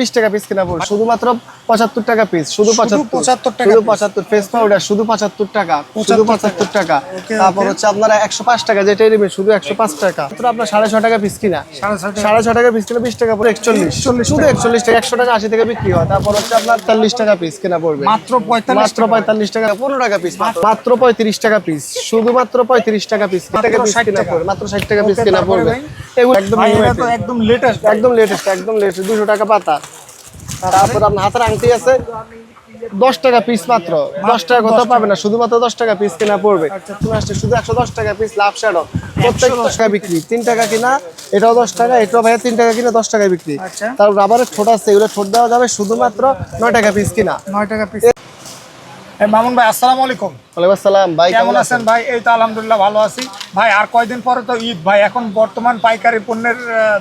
বিশ টাকা পিস কিনা পড়বে শুধুমাত্র পঁচাত্তর টাকা পিস শুধু পঁচাত্তর। 75 টাকা শুধু। পঁচাত্তর ফেস পাউডার শুধু পঁচাত্তর টাকা শুধু 75 পঁচাত্তর টাকা। তারপর হচ্ছে আপনারা একশো পাঁচ টাকা যেটা নেবেন শুধু একশো পাঁচ টাকা। মাত্র আপনার সাড়ে ছ টাকা পিস কিনা? সাড়ে। ছ টাকা। পিস কিনা বিশ টাকা পরে একচল্লিশ। 41 শুধু একচল্লিশ টাকা একশো টাকা আশি টাকা বিক্রি হয়। তারপর হচ্ছে আপনার চল্লিশ টাকা পিস কিনা পড়বে। মাত্র পঁয়তাল্লিশ মাত্র পঁয়তাল্লিশ টাকা পনেরো টাকা পিস মাত্র। পঁয়ত্রিশ টাকা পিস শুধুমাত্র পঁয়ত্রিশ টাকা পিস টাকা পিস 60 কিনা। পড়বে। মাত্র ষাট টাকা পিস কিনা পড়বে। একদম। একদম লেটেস্ট একদম লেটেস্ট একদম লেটেস্ট দুশো টাকা পাতা। তারপর আপনার হাতের আংটি আছে। দশ টাকা পিস মাত্র। দশ টাকা কোথাও পাবে না? শুধুমাত্র দশ টাকা পিস কিনা পড়বে। তুমি শুধু একশো দশ টাকা পিস লাভ শ্যাডো প্রত্যেক দশ টাকা বিক্রি। তিন টাকা কিনা এটাও দশ টাকা এটাও ভাইয়া তিন টাকা কিনা দশ টাকা বিক্রি। তারপর তার রাবারের ছোট আছে এগুলো ছোট দেওয়া যাবে শুধুমাত্র নয় টাকা পিস কিনা। নয় টাকা পিস মামুন ভাই আসসালামু আলাইকুম। ওয়ালাইকুম আসসালাম ভাই কেমন আছেন ভাই? এই তো আলহামদুলিল্লাহ ভালো আছি। ভাই আর কয়দিন পরে তো ঈদ ভাই? এখন বর্তমান পাইকারি পণ্যের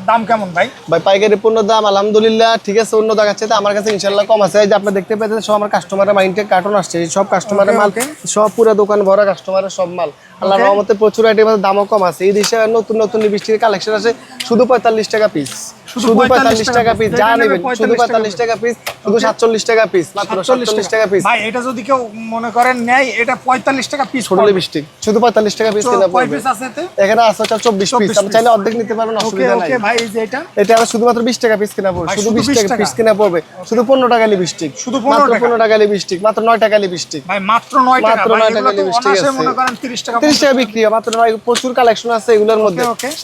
দাম কেমন ভাই? ভাই পাইকারি পণ্য দাম আলহামদুলিল্লাহ ঠিক আছে অন্য দেখাচ্ছে তো আমার কাছে ইনশাল্লাহ কম আছে। যে আপনি দেখতে পাচ্ছেন সব আমার কাস্টমারের মাইন্ডে কার্টন আসছে। সব কাস্টমারের মাল. সব পুরো দোকান ভরা কাস্টমারের সব মাল। আল্লাহ. রহমতে প্রচুর আইটেম দামও কম আছে। এই দেশে নতুন নতুন লিপস্টিকের কালেকশন আছে শুধু পঁয়তাল্লিশ টাকা পিস শুধু শুধু 45 টাকা পিস যা নেবেন শুধু 45 টাকা পিস শুধু সাতচল্লিশ টাকা পিস মাত্র 47 টাকা। পিস ভাই এটা যদি কেউ মনে করেন নেয় এটা পঁয়তাল্লিশ টাকা পিস ছোট লিপস্টিক শুধু টাকা পিস কিনা পড়বে। পিস আছে এখানে আছে হচ্ছে চব্বিশ পিস 24 চাইলে অর্ধেক নিতে পারবেন অসুবিধা নাই। ওকে ভাই এই যে এটা। এটা শুধুমাত্র বিশ টাকা পিস কিনা পড়বে। শুধু শুধু 20 টাকা টাকা? পিস কিনা পড়বে। শুধু পনেরো টাকা লিপস্টিক শুধু 15 টাকা? পনেরো টাকা লিপস্টিক মাত্র নয় টাকা লিপস্টিক ভাই মাত্র টাকা। মাত্র ভাই টাকা তো আছে। মনে করেন তিরিশ টাকা তিরিশ টাকা বিক্রি মাত্র প্রচুর কালেকশন আছে এগুলোর মধ্যে.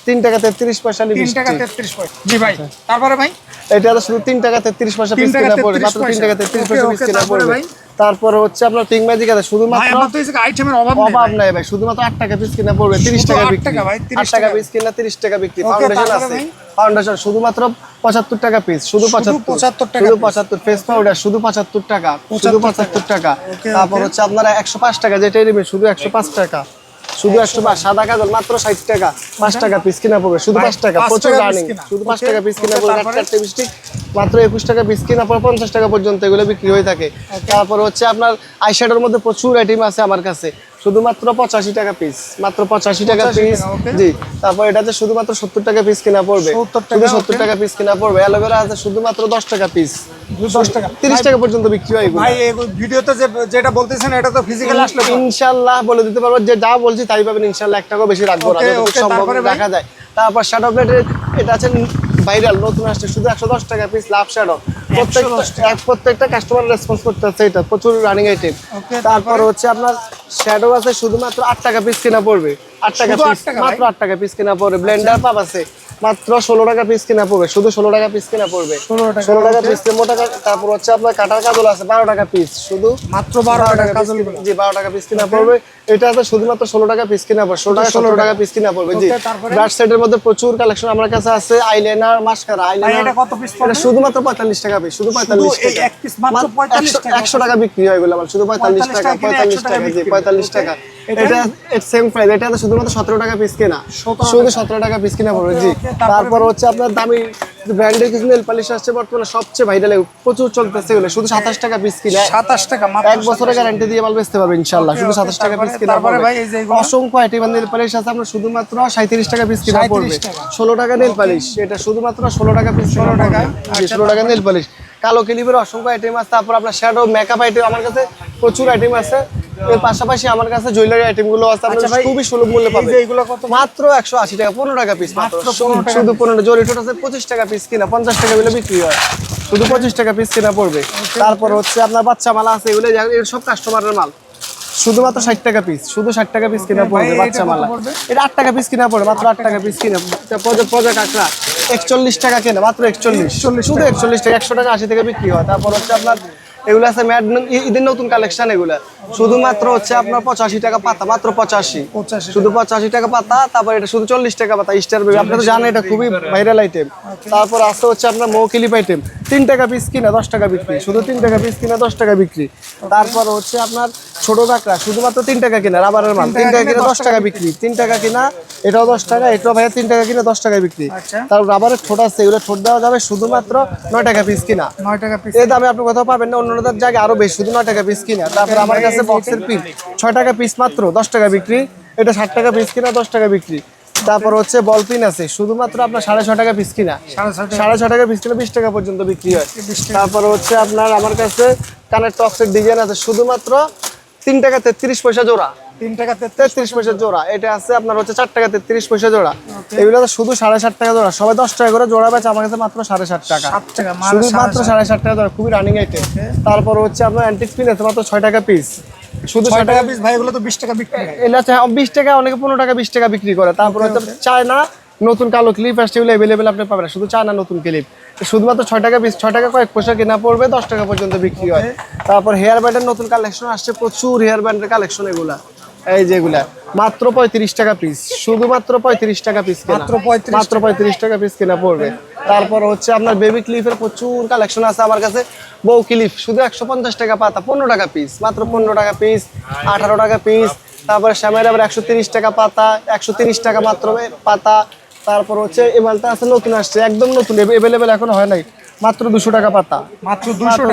তিন টাকা তেত্রিশ পয়সা তিন টাকা লিপস্টিক তেত্রিশ পয়সা জি ভাই তারপরে ভাই? এটা তো শুধু তিন টাকা তেত্রিশ পয়সা পিস কিনা 33 মাত্র তিন টাকা তেত্রিশ পয়সা পিস কিনা পড়বে? তারপরে হচ্ছে আপনার ম্যাজিক আছে শুধুমাত্র আইটেমের অভাব অভাব নাই ভাই শুধুমাত্র আট টাকা পিস কিনা পড়বে তিরিশ টাকা বিক্রি। টাকা ভাই, 30 আট টাকা। পিস কিনা তিরিশ টাকা বিক্রি ফাউন্ডেশন আছে। ফাউন্ডেশন শুধুমাত্র পঁচাত্তর টাকা পিস শুধু পঁচাত্তর। 75 টাকা শুধু পঁচাত্তর ফেস পাউডার শুধু পঁচাত্তর টাকা শুধু পঁচাত্তর টাকা। তারপর হচ্ছে আপনারা একশো পাঁচ টাকা যেটা নেবেন শুধু একশো পাঁচ টাকা। শুধু একশো পাঁচ সাদা কাজল মাত্র ষাট টাকা। পাঁচ টাকা পিস কিনা পড়বে শুধু পাঁচ টাকা প্রচুর রানিং শুধু পাঁচ টাকা পিস কিনা পড়বে চারটে লিপস্টিক মাত্র একুশ টাকা পিস কিনা পর পঞ্চাশ টাকা পর্যন্ত এগুলো বিক্রি হয়ে থাকে। তারপর হচ্ছে আপনার আইশ্যাডোর মধ্যে প্রচুর আইটেম আছে আমার কাছে। শুধুমাত্র পঁচাশি টাকা পিস মাত্র পঁচাশি টাকা পিস জি তারপর এটাতে শুধুমাত্র সত্তর টাকা পিস কিনা পড়বে। শুধু সত্তর টাকা পিস কিনা পড়বে অ্যালোভেরা আছে শুধুমাত্র দশ টাকা পিস দশ টাকা। তিরিশ টাকা পর্যন্ত বিক্রি হয় ভাই ভিডিওতে যে যেটা বলতেছেন এটা তো ফিজিক্যাল আসলে ইনশাল্লাহ বলে দিতে পারব যে যা বলছি তাই পাবেন ইনশাল্লাহ এক টাকাও বেশি রাখব না Okay, যতটুকু okay, সম্ভব তারপরে যায়। তারপর শ্যাডো প্লেটের এটা আছে ভাইরাল নতুন আসছে শুধু একশো দশ টাকা পিস লাভ শ্যাডো প্রত্যেকটা প্রত্যেকটা কাস্টমার রেসপন্স করতে আছে এটা প্রচুর রানিং আইটেম তারপর হচ্ছে আপনার শ্যাডো আছে শুধুমাত্র আট টাকা পিস কিনা পড়বে। আট টাকা পিস মাত্র আট টাকা পিস কিনা পড়বে। ব্লেন্ডার পাপ আছে। মাত্র ষোলো টাকা পিস কিনা পড়বে। শুধু ষোলো টাকা পিস কিনা পড়বে। 16 ষোলো টাকা. পিস মোটা তারপর হচ্ছে আপনার কাটার কাজল আছে বারো টাকা পিস শুধু মাত্র বারো টাকা কাজল জি বারো টাকা পিস কিনা পড়বে। এটা আছে শুধুমাত্র ষোলো টাকা পিস কিনা পড়বে। ষোলো টাকা ষোলো টাকা। পিস কিনা পড়বে। জি ব্রাশ সেটের মধ্যে প্রচুর কালেকশন আমার কাছে আছে। আইলাইনার মাস্কারা আইলাইনার এটা কত পিস পড়বে? এটা শুধুমাত্র পঁয়তাল্লিশ টাকা পিস শুধু পঁয়তাল্লিশ টাকা। এক piece মাত্র 45 টাকা। একশো টাকা বিক্রি হয় এগুলো আমার শুধু পঁয়তাল্লিশ টাকা পঁয়তাল্লিশ টাকা টাকা জি পঁয়তাল্লিশ টাকা। এটা? সেম প্রাইস এটা শুধুমাত্র সতেরো টাকা পিস কেনা। শুধু সতেরো টাকা পিস কিনা পড়বে জি। তারপর হচ্ছে আপনার দামি ব্র্যান্ডের কিছু নেল পালিশ আসছে বর্তমানে সবচেয়ে ভাইরাল প্রচুর চলতেছে এগুলো। শুধু সাতাশ টাকা পিস কিনা। সাতাশ টাকা এক বছরের গ্যারান্টি দিয়ে মাল বেচতে পারবে ইনশাআল্লাহ। Okay, শুধু সাতাশ টাকা পিস কিনা? অসংখ্য আইটেম নেল পালিশ আছে আপনার শুধুমাত্র সাঁত্রিশ টাকা পিস কিনা পড়বে। ষোলো টাকা নেল পালিশ এটা শুধুমাত্র ষোলো টাকা পিস ষোলো টাকা, ষোলো টাকা নেল পালিশ কালো ক্লিপের অসংখ্য আইটেম আছে তারপর আপনার শ্যাডো মেকআপ আইটেম আমার কাছে প্রচুর আইটেম আছে। এর পাশাপাশি আমার কাছে জুয়েলারি আইটেমগুলো আছে আচ্ছা আপনার ভাই, খুবই সুলভ মূল্যে পাবেন। যে এগুলো কত মাত্র একশো আশি টাকা পনেরো টাকা পিস মাত্র। 15 শুধু পনেরো জরি ঠোঁট আছে পঁচিশ টাকা পিস কিনা পঞ্চাশ টাকা বলে বিক্রি হয়। শুধু পঁচিশ টাকা পিস কিনা পড়বে। তারপর হচ্ছে আপনার বাচ্চা মালা আছে এগুলো এর সব কাস্টমারের মাল। শুধুমাত্র ষাট টাকা পিস শুধু ষাট টাকা পিস কিনা পড়বে বাচ্চা মালা। এটা আট টাকা পিস কিনা পড়বে মাত্র আট টাকা পিস কিনা পজা পজা কাঁকড়া একচল্লিশ টাকা কেনা মাত্র একচল্লিশ। শুধু একচল্লিশ টাকা একশো টাকা আশি টাকা বিক্রি হয়। তারপর হচ্ছে আপনার এগুলো আছে ম্যাড ঈদের নতুন কালেকশন এগুলা। শুধুমাত্র হচ্ছে আপনার পঁচাশি টাকা পাতা মাত্র পঁচাশি। শুধু পঁচাশি টাকা পাতা তারপর এটা শুধু চল্লিশ টাকা পাতা স্টার বেবি তো জানেন এটা খুবই ভাইরাল আইটেম তারপর আছে হচ্ছে আপনার মৌকিলিপ আইটেম তিন টাকা পিস কিনা দশ টাকা বিক্রি। শুধু তিন টাকা পিস কিনা দশ টাকা বিক্রি। তারপর হচ্ছে আপনার ছোট কাঁকড়া শুধুমাত্র তিন টাকা কিনা রাবারের মাল। তিন টাকা কিনা দশ টাকা বিক্রি। তিন টাকা কিনা এটাও দশ টাকা এটাও ভাইয়া তিন টাকা কিনা দশ টাকা বিক্রি। আচ্ছা। তারপর রাবারের ছোট আছে এগুলো ছোট দেওয়া যাবে শুধুমাত্র নয় টাকা পিস কিনা। নয় টাকা পিস এই দামে আপনি কোথাও পাবেন না অন্য অন্যদের জায়গায় আরও বেশি শুধু নয় টাকা পিস কিনা। তারপর আমার কাছে বক্সের পিস ছয় টাকা পিস মাত্র দশ টাকা বিক্রি। এটা ষাট টাকা পিস কিনা দশ টাকা বিক্রি। তারপর হচ্ছে বল পিন আছে। শুধুমাত্র আপনার সাড়ে ছ টাকা পিস কিনা। সাড়ে ছ টাকা। পিস কিনা বিশ টাকা পর্যন্ত বিক্রি হয়। 20 টাকা। তারপর হচ্ছে আপনার আমার কাছে কানের টক্সের ডিজাইন আছে। শুধুমাত্র তিন টাকা তেত্রিশ পয়সা জোড়া। তিন টাকা তেত্রিশ পয়সা জোড়া। এটা আছে আপনার হচ্ছে চার টাকা তেত্রিশ পয়সা জোড়া। এগুলো শুধু সাড়ে ষাট টাকা জোড়া। সবাই দশ টাকা করে জোড়া বেচে আমার কাছে মাত্র সাড়ে ষাট টাকা। সাড়ে ষাট টাকা জোড়া। খুবই রানিং আইটেম তারপর হচ্ছে আপনার অ্যান্টিক পিন আছে মাত্র ছয় টাকা পিস শুধু ছয় টাকা পিস ভাই এগুলো তো বিশ টাকা বিক্রি এটা হচ্ছে বিশ টাকা অনেকে পনেরো টাকা বিশ টাকা বিক্রি করে। তারপর হচ্ছে চায়না নতুন কালো ক্লিপ আসছে এগুলো অ্যাভেলেবেল আপনি পাবেন না, শুধু চায়না নতুন ক্লিপ শুধুমাত্র ছয় টাকা পিস ছয় টাকা কয়েক পয়সা কেনা পড়বে দশ টাকা পর্যন্ত বিক্রি হয়। তারপর হেয়ার ব্যান্ডের নতুন কালেকশন আসছে প্রচুর হেয়ার ব্যান্ডের কালেকশন এগুলা। এই যেগুলা মাত্র পঁয়ত্রিশ টাকা পিস শুধুমাত্র পঁয়ত্রিশ টাকা পিস মাত্র 35 মাত্র পঁয়ত্রিশ টাকা পিস কেনা পড়বে। তারপর হচ্ছে আপনার বেবি ক্লিপের প্রচুর কালেকশন আছে আমার কাছে। বউ ক্লিপ শুধু একশো পঞ্চাশ টাকা পাতা পনেরো টাকা পিস মাত্র পনেরো টাকা পিস আঠারো টাকা পিস তারপরে শ্যামের আবার একশো তিরিশ টাকা পাতা একশো তিরিশ টাকা মাত্র পাতা তারপর হচ্ছে এই মালটা আছে নতুন আসছে একদম নতুন এভেলেবেল এখন হয় নাই মাত্র দুশো টাকা পাতা। মাত্র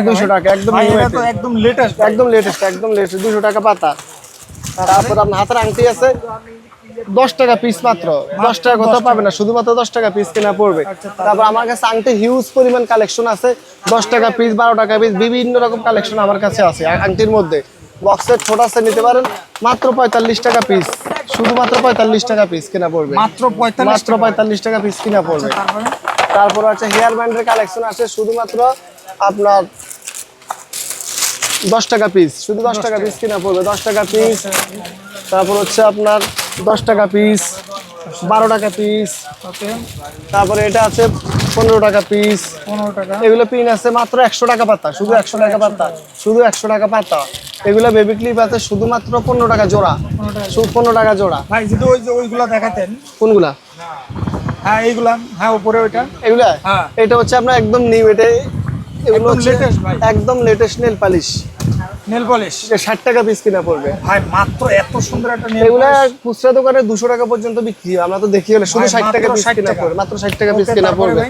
দুশো টাকা একদম। একদম লেটেস্ট একদম লেটেস্ট একদম লেটেস্ট দুশো টাকা পাতা। তারপর আপনার হাতের আংটি আছে দশ টাকা পিস মাত্র। দশ টাকা কোথাও পাবে না শুধুমাত্র দশ টাকা পিস কেনা পড়বে। তারপর আমার কাছে আংটি হিউজ পরিমাণ কালেকশন আছে। দশ টাকা পিস বারো টাকা পিস বিভিন্ন রকম কালেকশন আমার কাছে আছে আংটির মধ্যে। বক্সের ছোট আছে নিতে পারেন। মাত্র পঁয়তাল্লিশ টাকা পিস শুধুমাত্র পঁয়তাল্লিশ টাকা পিস কেনা পড়বে। মাত্র মাত্র পঁয়তাল্লিশ টাকা পিস কিনা পড়বে। তারপর? আছে হেয়ার ব্যান্ডের কালেকশন আছে শুধুমাত্র আপনার দশ টাকা পিস শুধু দশ টাকা পিস কিনা পড়বে দশ টাকা পিস তারপর হচ্ছে আপনার দশ টাকা পিস বারো টাকা পিস ওকে। তারপরে এটা আছে পনেরো টাকা পিস পনেরো টাকা। এগুলো পিন আছে মাত্র একশো টাকা পাতা শুধু একশো টাকা পাতা শুধু একশো টাকা পাতা। এগুলো বেবি ক্লিপ আছে শুধুমাত্র পনেরো টাকা জোড়া। শুধু পনেরো টাকা জোড়া। ভাই যদি ওই যে ওইগুলা দেখাতেন। কোনগুলা? হ্যাঁ এইগুলা। হ্যাঁ উপরে ওইটা। এগুলা? হ্যাঁ। এটা হচ্ছে আপনার একদম নিউ এটা এগুলো হচ্ছে একদম latest nail polish nail polish ষাট টাকা পিস কিনা পড়বে। ভাই মাত্র এত সুন্দর একটা নেল এগুলা খুচরা দোকানে দুশো টাকা পর্যন্ত বিক্রি হয়। আমরা তো দেখি হলে শুধু ষাট টাকা পিস কিনা পড়বে। মাত্র ষাট টাকা পিস কিনা পড়বে।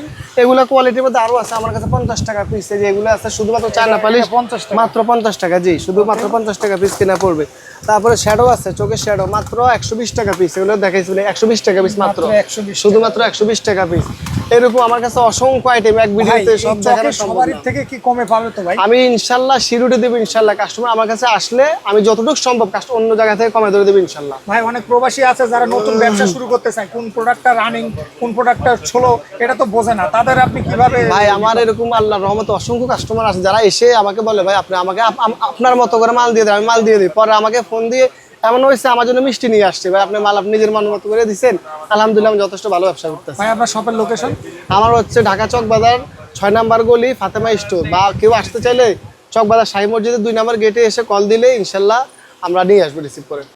এগুলা কোয়ালিটির মধ্যে আরও আছে। আমার কাছে পঞ্চাশ টাকা পিস এই যে এগুলো আছে শুধুমাত্র চায়না পালিশ 50 টাকা। মাত্র পঞ্চাশ টাকা। জি শুধু মাত্র পঞ্চাশ টাকা পিস কিনা পড়বে। তারপরে শ্যাডো আছে চোখের শ্যাডো মাত্র একশো বিশ টাকা পিস এগুলো দেখাইছিল একশো বিশ টাকা পিস মাত্র। মাত্র 120 শুধুমাত্র একশো বিশ টাকা পিস এরকম আমার কাছে অসংখ্য আইটেম এক ভিডিওতে সব দেখানো সম্ভব না। থেকে কি কমে পাবে তো ভাই? আমি ইনশাল্লাহ শিরুটে দেবো ইনশাল্লাহ। কাস্টমার আমার কাছে আসলে আমি যতটুকু সম্ভব কাস্টমার অন্য জায়গা থেকে কমে ধরে দেবো ইনশাল্লাহ। ভাই অনেক প্রবাসী আছে যারা নতুন ব্যবসা শুরু করতে চায়। কোন প্রোডাক্টটা রানিং কোন প্রোডাক্টটা ছোলো এটা তো বোঝে না। তাদের আপনি কীভাবে ভাই আমার এরকম আল্লাহ রহমতে অসংখ্য কাস্টমার আছে। যারা এসে আমাকে বলে ভাই আপনি আমাকে আপ- আপনার মতো করে মাল দিয়ে দেন আমি মাল দিয়ে দিই। পরে আমাকে ফোন দিয়ে এমন হয়েছে আমার জন্য মিষ্টি নিয়ে আসছে। ভাই আপনি মাল আপনি নিজের মন মতো করে দিচ্ছেন আলহামদুলিল্লাহ আমি যথেষ্ট ভালো ব্যবসা করতেছি। ভাই আপনার শপের লোকেশন আমার হচ্ছে ঢাকা চক বাজার ছয় নাম্বার গলি ফাতেমা স্টোর। বা কেউ আসতে চাইলে চক বাজার শাহী মসজিদের দুই নাম্বার গেটে এসে কল দিলে ইনশাল্লাহ আমরা নিয়ে আসব রিসিভ করে।